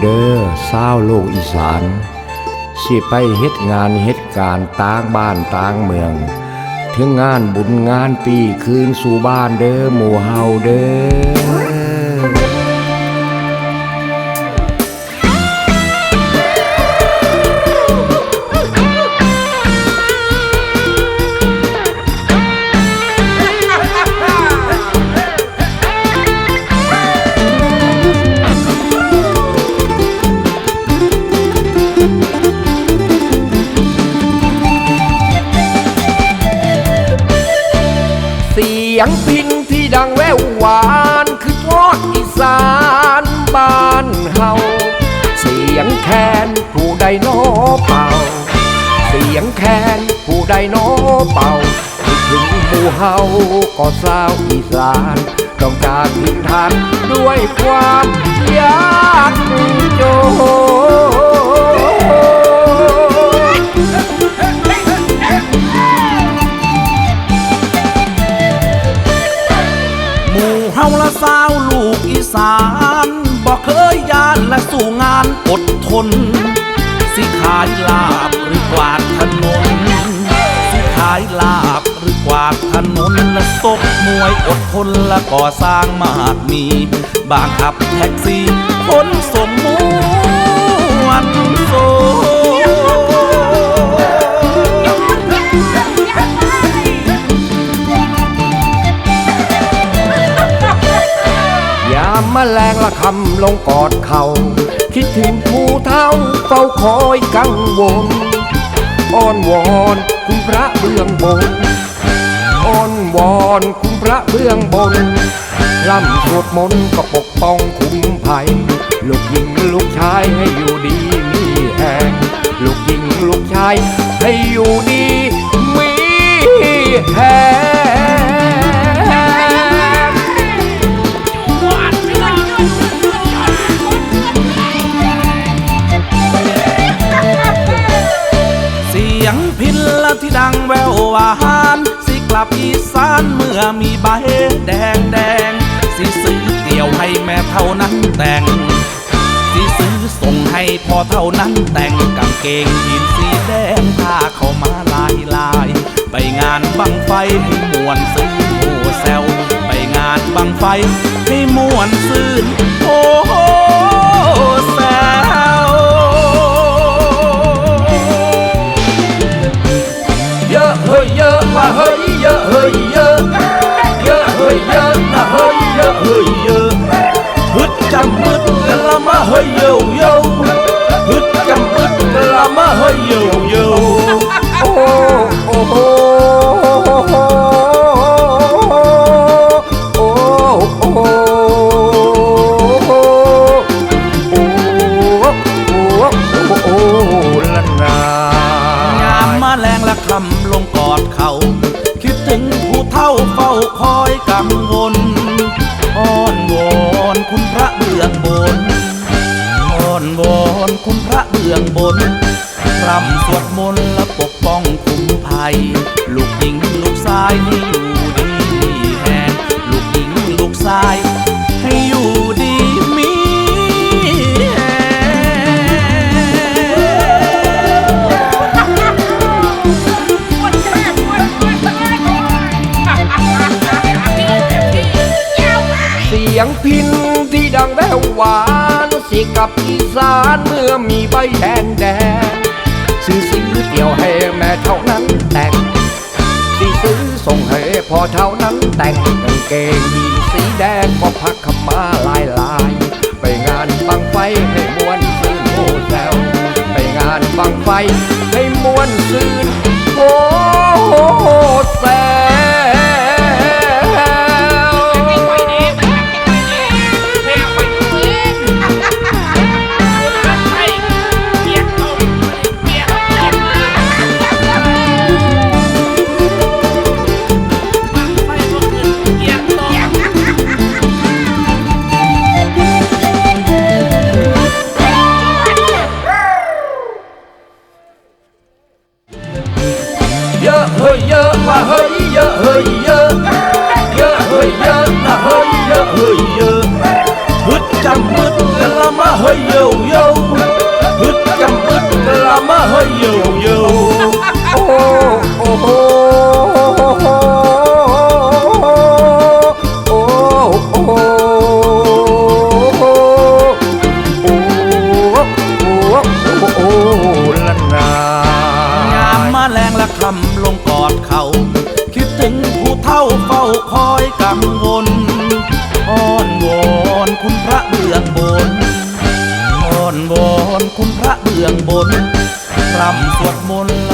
เด้อเศร้าโลกอีสาน สิไปเฮ็ดงานเฮ็ดการต่างบ้านต่างเมือง ถึงงานบุญงานปีคืนสู่บ้านเด้อหมู่เฮาเด้อ ยงพินที่ดังแววหวานคือทอดอีสานบ้านเฮาเสียงแคนผู้ใดโนอเป่า เสียงแคนผู้ใดโนอเป่าถึงหมู่เฮาก็สาวอีสาน ต้องจากทินทานด้วยความ มู่เฮาละสาวลูกอีสานบอกเคยยานและสู่งานอดทน สิขายลาบหรือกวาดถนน สิขายลาบหรือกวาดถนนและซกมวยอดทนและก่อสร้างมากมี บางขับแท็กซี่คนสมมูล ยามแมลงละคำลงกอดเขา คิดถึงผู้เท่าเฝ้าคอยกังวลอ้อนวอนคุณพระเบื้องบนอ้อนวอนคุณพระเบื้องบนร่ำสวดมนต์ก็ปกป้องคุ้มภัย ลูกหญิงลูกชายให้อยู่ดีมีแหงลูกหญิงลูกชายให้อยู่ดีมีแหง แววหวานสิกลับอีสานเมื่อมีใบแดงแดงสิซื้อเตี่ยวให้แม่เท่านั้นแต่งสิซื้อส่งให้พ่อเท่านั้นแต่งกางเกงยีนสีแดงผ้าเข้ามาลายลาย ไปงานบังไฟให้มวนซื้อโอแซวไปงานบังไฟให้มวนซื้อโอ้โหแซว และคำลงกอดเขา คิดถึงผู้เฒ่าเฝ้าคอยกังวลอ้อนวอนคุณพระเบื้องบนอ้อนวอนคุณพระเบื้องบนรำสวดมนต์และปกป้องคุ้มภัย ลูกหญิงลูกชายให้อยู่ดีแห่งลูกหญิงลูกชาย สียงพินที่ดังแววหวานสิกับอีสานเมื่อมีใบแดงแดงซื้อซื้อเดี่ยวให้แม่เท่านั้นแต่งสิซื้อส่งให้พอเท่านั้นแต่งกางเกงยีนสีแดงก็พักขมาลายลาย ไปงานบังไฟให้มวนซื่นโอแซวไปงานบังไฟให้มวนซื่นโอ เขา คิดถึงผู้เท่าเฝ้าคอยกังวลอ้อนวอนคุณพระเบื้องบนอ้อนวอนคุณพระเบื้องบนรำสวดมนต์